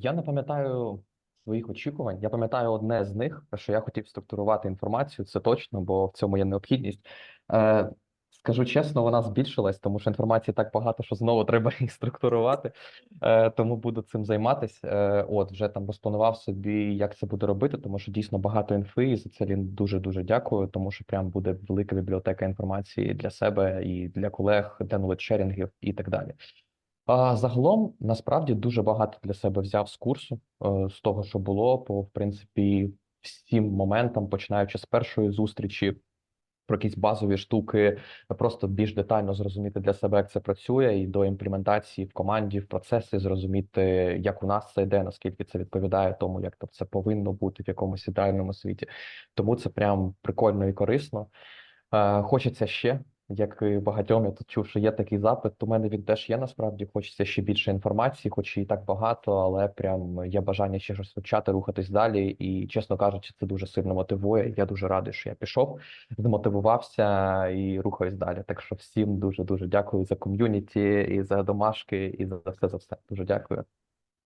Я не пам'ятаю своїх очікувань. Я пам'ятаю одне з них, що я хотів структурувати інформацію, це точно, бо в цьому є необхідність. Е, скажу чесно, вона збільшилась, тому що інформації так багато, що знову треба її структурувати. Е, тому буду цим займатися. Е, от вже там розпланував собі, як це буду робити, тому що дійсно багато інфи, і за це Лін дуже дуже дякую, тому що прям буде велика бібліотека інформації для себе і для колег, для нулечерінгів і так далі. А загалом насправді дуже багато для себе взяв з курсу, е, з того, що було, по в принципі всім моментам, починаючи з першої зустрічі, про якісь базові штуки, просто більш детально зрозуміти для себе, як це працює, і до імплементації в команді, в процеси, зрозуміти, як у нас це йде, наскільки це відповідає тому, як то це повинно бути в якомусь ідеальному світі. Тому це прям прикольно і корисно. Е, Хочеться ще, як і багатьом, я тут чув, що є такий запит. У мене він теж є насправді. Хочеться ще більше інформації, хоч і так багато, але прям є бажання ще щось вивчати, рухатись далі. І, чесно кажучи, це дуже сильно мотивує. Я дуже радий, що я пішов, змотивувався і рухаюсь далі. Так що всім дуже дуже дякую за ком'юніті і за домашки, і за все за все. Дуже дякую.